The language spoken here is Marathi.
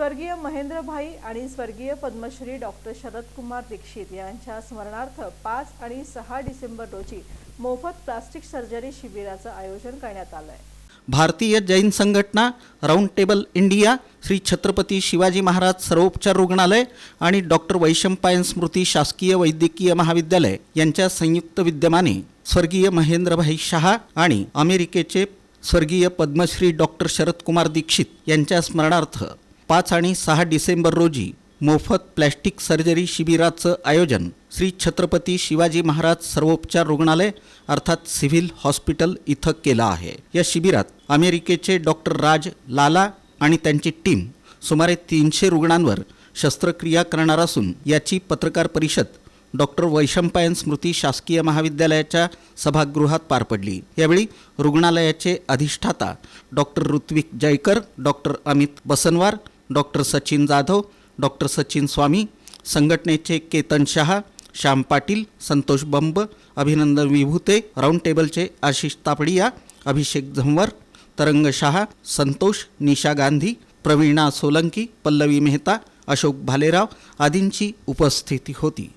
स्वर्गीय महेंद्रभाई आणि स्वर्गीय पद्मश्री डॉक्टर शरदकुमार दीक्षित यांच्या स्मरणार्थ पाच आणि सहा डिसेंबर रोजी मोफत प्लास्टिक सर्जरी शिबिराचं आयोजन करण्यात आलं आहे Bharatiya Jain Sanghatana round table India Shri Chhatrapati Shivaji Maharaj सर्वोपचार रुग्णालय आणि डॉक्टर वैशंपायन स्मृती शासकीय वैद्यकीय महाविद्यालय यांच्या संयुक्त विद्यमाने स्वर्गीय महेंद्रभाई शहा आणि अमेरिकेचे स्वर्गीय पद्मश्री डॉक्टर शरदकुमार दीक्षित यांच्या स्मरणार्थ पाच आणि सहा डिसेंबर रोजी मोफत प्लॅस्टिक सर्जरी शिबिराचं आयोजन श्री छत्रपती शिवाजी महाराज सर्वोपचार रुग्णालय अर्थात सिव्हिल हॉस्पिटल इथं केलं आहे. या शिबिरात अमेरिकेचे डॉक्टर राज लाला आणि त्यांची टीम सुमारे तीनशे रुग्णांवर शस्त्रक्रिया करणार असून याची पत्रकार परिषद डॉक्टर वैशंपायन स्मृती शासकीय महाविद्यालयाच्या सभागृहात पार पडली. यावेळी रुग्णालयाचे अधिष्ठाता doctor Rutvik Jaykar doctor Amit Basanwar doctor Sachin Jadhav doctor Sachin Swami संघटनेचे केतन शहा श्याम पाटील संतोष बंब अभिनंदन विभूते राऊंड टेबलचे आशिष तापडिया अभिषेक झंवर तरंग शहा संतोष निशा गांधी प्रवीणा सोलंकी पल्लवी मेहता अशोक भालेराव आदींची उपस्थिती होती.